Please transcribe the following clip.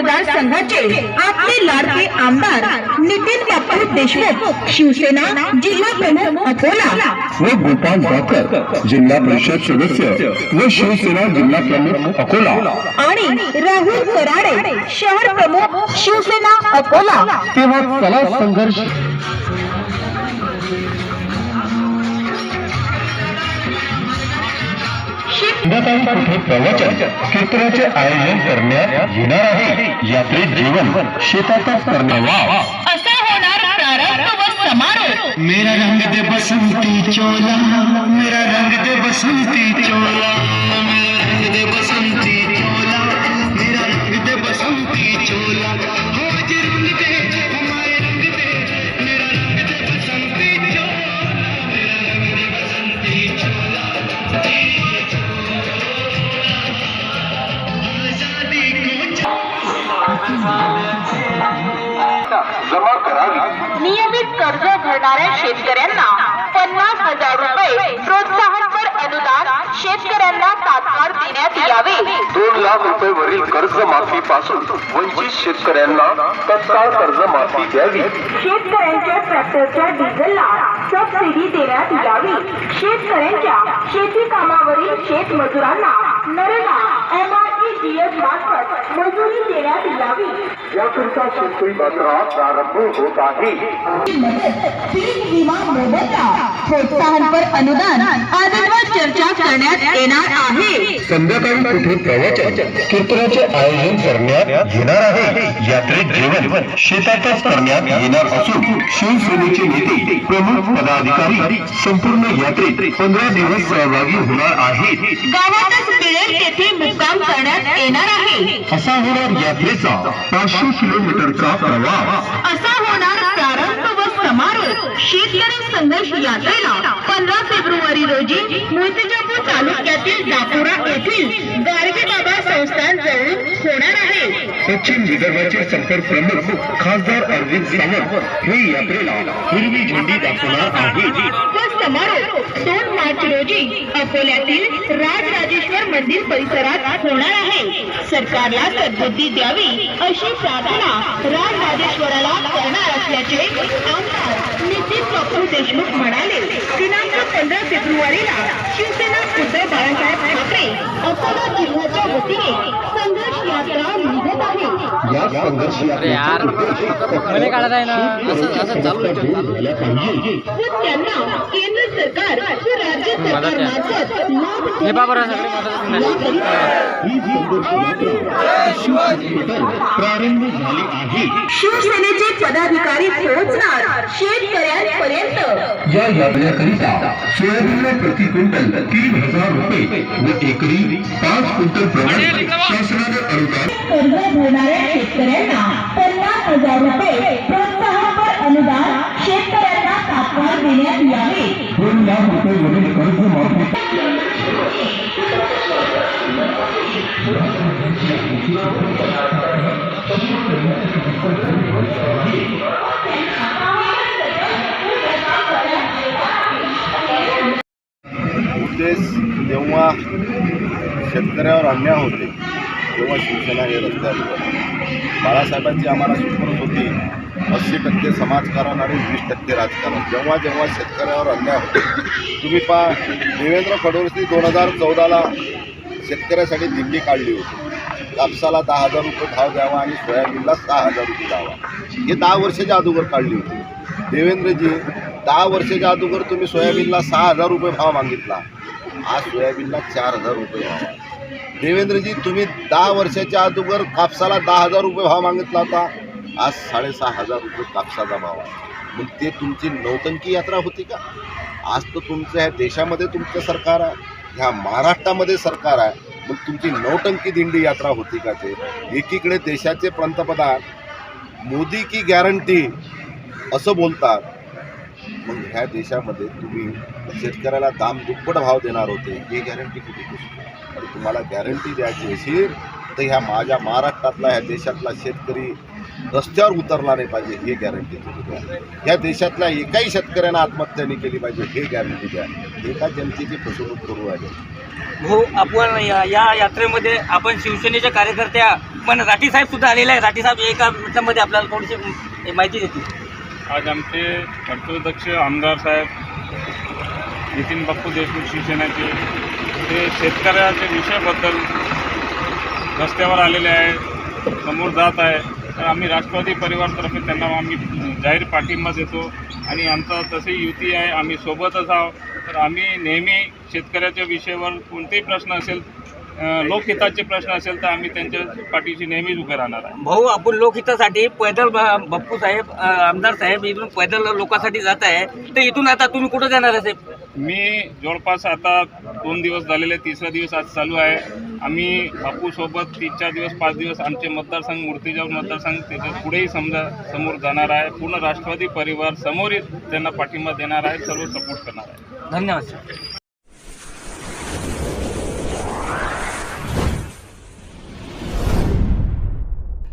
मतदारसंघाचे आपले लाडके आमदार नितीन बापू देशमुख शिवसेना जिल्हा प्रमुख अकोला. व गोपाल गावकर जिल्हा परिषद सदस्य व शिवसेना जिल्हा प्रमुख अकोला. आणि राहुल कराडे शहर प्रमुख शिवसेना अकोला. तेव्हा चला संघर्ष. संध्याकाळी कुठे प्रवचन कीर्तनाचे आयोजन करण्यात येणार आहे. यात्रेत जेवण शेतातच करण्यावा असा होणार प्रारंभ व मेरा रंग दे बसंती चोला मेरा रंग दे बसंती चोला. मेरा रंग दे बसंती चोला मेरा रंग दे बसंती चोला. जमा करावी नियमित कर्ज भरणाऱ्या शेतकऱ्यांना पन्नास हजार रुपये प्रोत्साहनपर अनुदान शेतकऱ्यांना तात्काळ देण्यात यावे. दोन लाख रुपये वरील कर्जमाफी पासून वंचित शेतकऱ्यांना तत्काळ कर्जमाफी द्यावी. शेतकऱ्यांच्या ट्रॅक्टरच्या डिझेलला सबसिडी देण्यात यावी. शेतकऱ्यांच्या शेती कामावरील शेतमजुरांना नरेगा मार्फत मजुरी देण्यात यावी. याकरिता शेतकरी बाजारात प्रारंभ होत आहे. पीक विमा मोबदला प्रोत्साहनपर अनुदान आदींवर चर्चा करण्यात येणार आहे. संध्याकाळी कुठे प्रवचन कीर्तनाचे आयोजन करण्यात येणार आहे. यात्रेत जेवण शेतातच करण्यात येणार असून शिवसेनेचे नेते प्रमुख पदाधिकारी संपूर्ण यात्रेत पंधरा दिवस सहभागी होणार आहेत. गावातच मिळेल तेथे मुक्काम करण्यात येणार आहे. असा होणार यात्रेचा पाचशे किलोमीटरचा प्रवास. असा होणार प्रारंभ व समारोप शेतकरी संघर्ष यात्रेला पंधरा फेब्रुवारी रोजी मूर्तिजापूर तालुक्यातील दापोरा येथील गाडगे बाबा संस्थान जवळ होणार आहे. पश्चिम विदर्भाचे संपर्क प्रमुख खासदार अरविंद सावंत हे यात्रेला हिरवी झेंडी दाखवणार आहेत. व समारोप दोन मार्च रोजी अकोल्यातील राजराजेश्वर मंदिर परिसरात होणार आहे. सरकारला सद्बुद्धी द्यावी अशी प्रार्थना राजराजेश्वराला करणार असल्याचे आमदार नितीन बापू देशमुख म्हणाले. दिनांक पंधरा फेब्रुवारीला शिवसेना उद्धव बाळासाहेब ठाकरे अकोला जिल्ह्याच्या वतीने संघर्ष यात्रा निघत आहे. यार काढत आहे ना? असं असं चालू हे बाबा सगळे ही प्रारंभ झाली आहे. शिवसेनेचे पदाधिकारी पोहोचणार शेतकऱ्यांपर्यंत. या यात्रेकरिता सोयाबीनला प्रति क्विंटल तीन हजार रुपये व एकरी पाच क्विंटल प्रमाणे शासनाने अनुदान कर्ज भरणाऱ्या शेतकऱ्यांना पन्नास हजार रुपये प्रोत्साहनपर अनुदान शेतकऱ्यांना तात्काळ देण्यात यावे. दोन लाख रुपये वरील कर्ज माफी उद्देश जेव्हा शेतकऱ्यावर अन्याय होते तेव्हा शिवसेना हे रस्त्यावर बाळासाहेबांची आम्हाला सुखरूप होती. अस्सी टक्के समाजकारण आणि वीस टक्के राजकारण. जेव्हा जेव्हा शेतकऱ्यावर अन्याय होतो तुम्ही पहा देवेंद्र फडणवीसनी दोन हजार चौदाला शेतकऱ्यासाठी दिंडी काढली होती. कापसाला दहा हजार रुपये भाव द्यावा आणि सोयाबीनला सहा हजार रुपये द्यावा. हे दहा वर्षाच्या अगोदर काढली होती. देवेंद्रजी दहा वर्षाच्या अगोदर तुम्ही सोयाबीनला सहा हजार रुपये भाव मागितला. आज सोयाबीनला चार हजार रुपये भाव आहे. देवेंद्रजी तुम्ही दहा वर्षाच्या अगोदर कापसाला दहा हजार रुपये भाव मागितला होता. आज साडेसहा हजार रुपये कापसाचा भाव आहे. मग ते तुमची नौटंकी यात्रा होती का? आज तर तुमच्या ह्या देशामध्ये तुमचं सरकार आहे. ह्या महाराष्ट्रामध्ये सरकार आहे. मग तुमची नौटंकी दिंडी यात्रा होती का ते? एकीकडे देशाचे पंतप्रधान मोदी की गॅरंटी असं बोलतात. ह्या देशामध्ये तुम्ही शेतकऱ्याला दाम दुप्पट भाव देणार होते हे गॅरंटी कुठे आणि तुम्हाला गॅरंटी द्यायची असेल तर ह्या माझ्या महाराष्ट्रातला ह्या देशातला शेतकरी रस्त्यावर उतरला नाही पाहिजे हे गॅरंटी तुम्ही द्या. ह्या देशातल्या एकाही शेतकऱ्यानं आत्महत्या नाही केली पाहिजे हे गॅरंटी द्या. एका जनतेची फसवणूक करू आहे भाऊ आपण या या यात्रेमध्ये आपण शिवसेनेच्या कार्यकर्त्या पण राठी साहेब सुद्धा आलेले आहे राठी साहेब एका मिनिटामध्ये आपल्याला थोडीशी माहिती देतील. आज आमचे कर्तव्यदक्ष आमदार साहेब नितीन बाप्पू देशमुख शिवसेनेचे ते शेतकऱ्याच्या विषयाबद्दल रस्त्यावर आलेले आहे समोर जात आहे. तर आम्ही राष्ट्रवादी परिवारतर्फे त्यांना आम्ही जाहीर पाठिंबा देतो आणि आमचा तशी युती आहे आम्ही सोबतच आहोत. तर आम्ही नेहमी शेतकऱ्याच्या विषयावर कोणतेही प्रश्न असेल लोकहिताचे प्रश्न असेल तर आम्ही त्यांच्या पाठीशी नेहमीच उभे राहणार आहे. भाऊ आपण लोकहितासाठी पैदल बाप्पू साहेब आमदार साहेब इथून पैदल लोकांसाठी जात आहे. तर इथून आता तुम्ही कुठं जाणार आहे साहेब? मी जवळपास आता दोन दिवस झालेले तिसरा दिवस आज चालू आहे. आम्ही बापूसोबत तीन चार दिवस पाच दिवस आमचे मतदारसंघ मूर्तिजाव मतदारसंघ त्याच्या पुढेही समजा समोर जाणार आहे. पूर्ण राष्ट्रवादी परिवार समोरच त्यांना पाठिंबा देणार आहे सर्व सपोर्ट करणार आहे. धन्यवाद